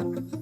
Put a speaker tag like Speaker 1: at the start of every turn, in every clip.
Speaker 1: Thank you.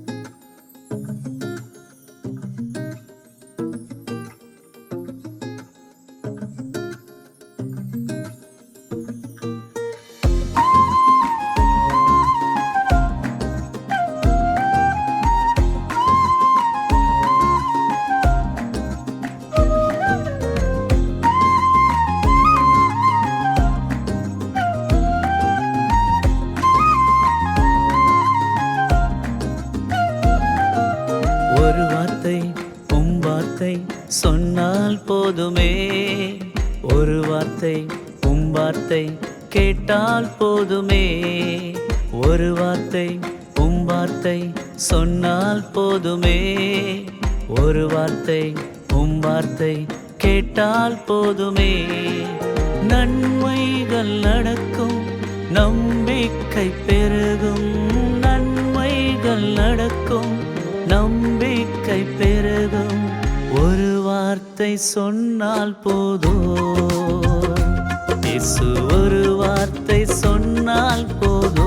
Speaker 1: வார்த்தை கேட்டால் போதுமே. ஒரு வார்த்தை உம் வார்த்தை சொன்னால் போதுமே. ஒரு வார்த்தை உம் வார்த்தை கேட்டால் போதுமே. நன்மைகள் நடக்கும் நம்பிக்கை பெருகும். நன்மைகள் நடக்கும் நம்பிக்கை பெருகும். ஒரு வார்த்தை சொன்னால் போதும். இயேசு ஒரு வார்த்தை சொன்னால் போதோ?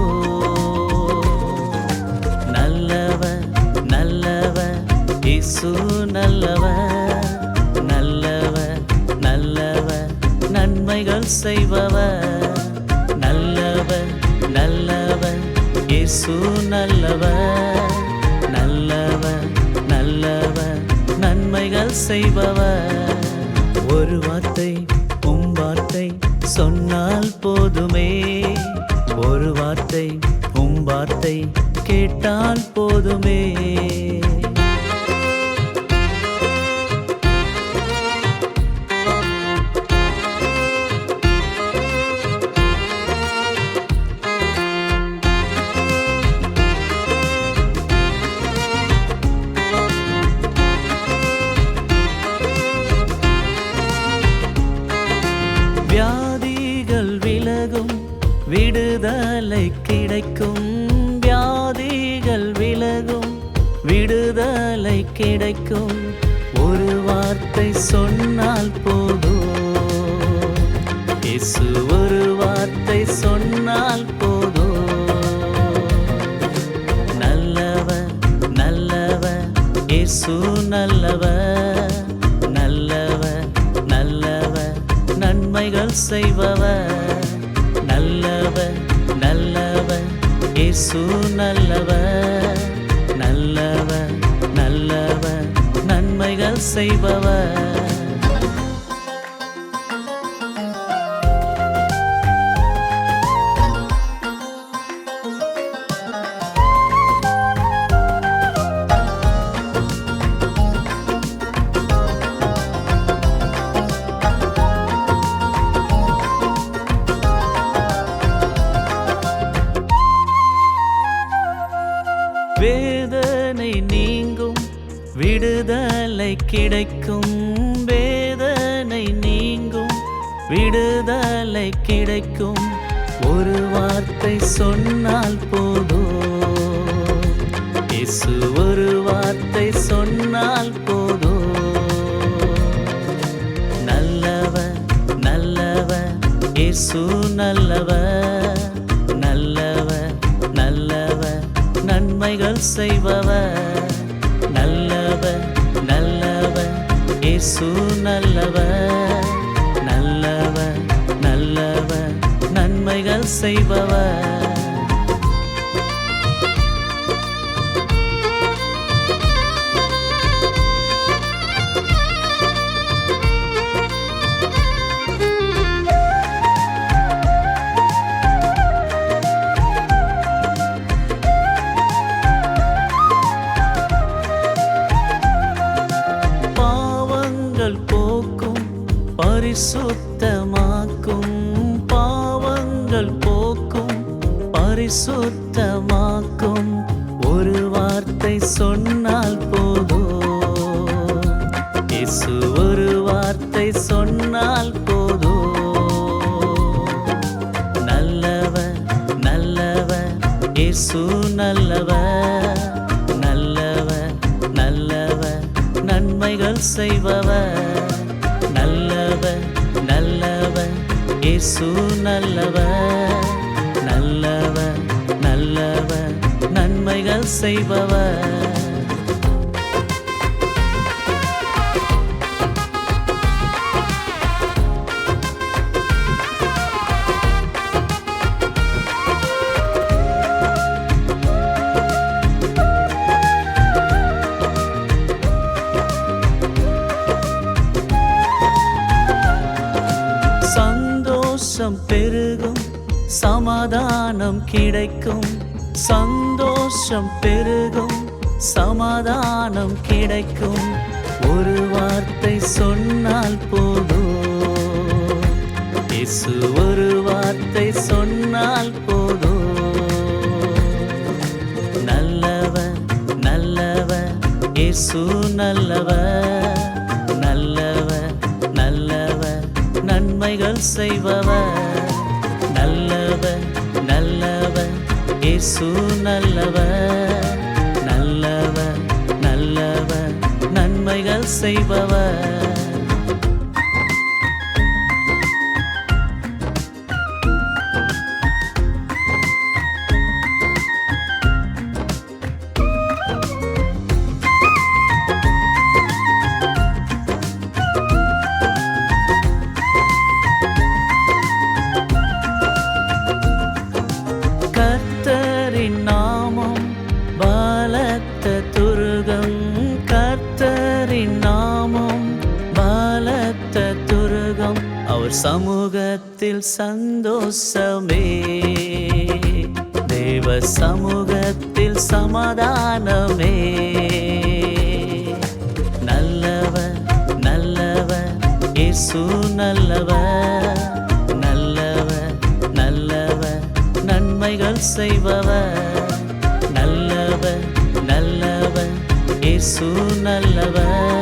Speaker 1: நல்லவர் நல்லவர் இயேசு நல்லவர். நல்லவர் நல்லவர் நன்மைகள் செய்பவர். நல்லவர் நல்லவர் இயேசு நல்லவர். நல்லவர் நல்லவர் நன்மைகள் செய்பவர். ஒரு வார்த்தை உம் வார்த்தை சொன்னால் போதுமே. ஒரு வார்த்தை உம் வார்த்தை கேட்டால் போதுமே. கிடைக்கும். வியாதிகள் விலகும். விடுதலை கிடைக்கும். ஒரு வார்த்தை சொன்னால் போதும். இயேசு ஒரு வார்த்தை சொன்னால் போதும். நல்லவ நல்லவ இயேசு நல்லவ நல்லவ நல்லவ நன்மைகள் செய்பவ நல்லவ நல்ல இயேசு நல்லவர் நல்லவர் நல்லவர் நன்மைகள் செய்பவர். விடுதலை கிடைக்கும் வேதனை நீங்கும் விடுதலை கிடைக்கும். ஒரு வார்த்தை சொன்னால் போதும். இசு ஒரு வார்த்தை சொன்னால் போதும். நல்லவர் நல்லவர் இசு நல்லவர். நல்லவர் நல்லவர் நன்மைகள் செய்பவர். நல்லவர் இயேசு நல்லவர் நல்லவர் நல்லவர் நன்மைகள் செய்பவர். பரிசுத்தமாக்கும் ஒரு வார்த்தை சொன்னால் போதும். இசு ஒரு வார்த்தை சொன்னால் போதும். நல்லவர் நல்லவர் இசு நல்லவர். நல்லவர் நல்லவர் நன்மைகள் செய்பவர். நல்லவர் நல்லவர் இசு நல்லவர். அருள் செய்பவர். சந்தோஷம் பெருகும் சமாதானம் கிடைக்கும். சந்தோஷம் பெருகும் சமாதானம் கிடைக்கும். ஒரு வார்த்தை சொன்னால் போதும். இசு ஒரு வார்த்தை சொன்னால் போதும். நல்லவர் நல்லவர் இசு நல்லவர் நல்லவர் நல்லவர் நன்மைகள் செய்பவர் நல்லவ நல்லவர் இயேசு நல்லவர் நல்லவர் நல்லவர் நன்மைகள் செய்பவர். அவர் சமூகத்தில் சந்தோஷமே. தேவ சமூகத்தில் சமாதானமே. நல்லவர் நல்லவர் இயேசு நல்லவர். நல்லவர் நல்லவர் நன்மைகள் செய்பவர். நல்லவர் நல்லவர் இயேசு நல்லவர். நல்லவர்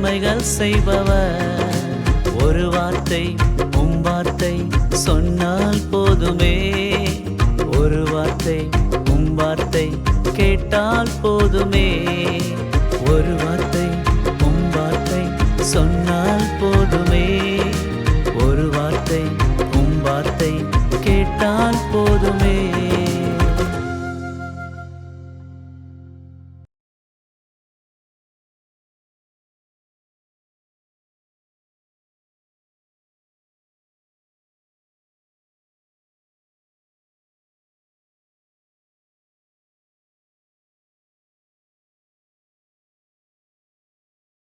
Speaker 1: நன்மைகள் செய்பவர். ஒரு வார்த்தை உம் வார்த்தை சொன்னால் போதுமே. ஒரு வார்த்தை உம் வார்த்தை கேட்டால் போதுமே. ஒரு வார்த்தை உம் வார்த்தை சொன்ன